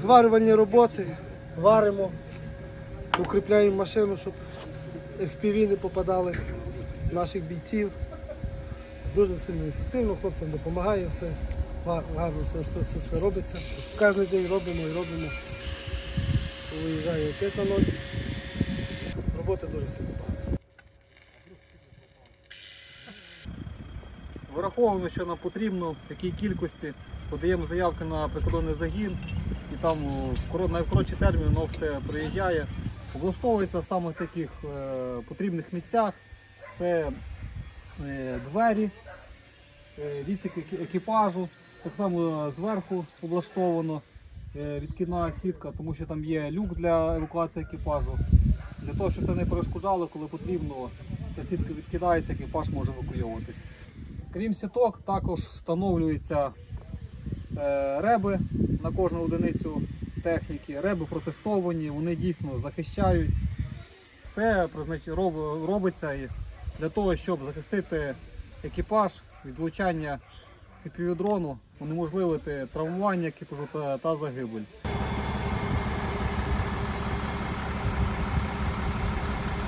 зварювальні роботи, варимо, укріпляємо машину, щоб FPV не попадали наших бійців. Дуже сильно ефективно, хлопцям допомагає все. Гарно все, все, все, все робиться. Кожен день робимо і робимо. Виїжджає опять ноль. Роботи дуже сильно багато. Враховуємо, що нам потрібно, в якій кількості подаємо заявки на прикордонний загін, там о, в коро- найкоротші терміни воно все приїжджає. Облаштовується в саме таких е, потрібних місцях. Це е, двері, е, відсік екіпажу, так само зверху облаштовано е, відкидна сітка, тому що там є люк для евакуації екіпажу. Для того, щоб це не перешкоджало, коли потрібно, ця сітка відкидається, екіпаж може евакуйовуватись. Крім сіток, також встановлюються е, реби на кожну одиницю техніки. Реби протестовані, вони дійсно захищають. Це робиться для того, щоб захистити екіпаж від влучання хіпівідрону, унеможливити травмування екіпажу та загибель.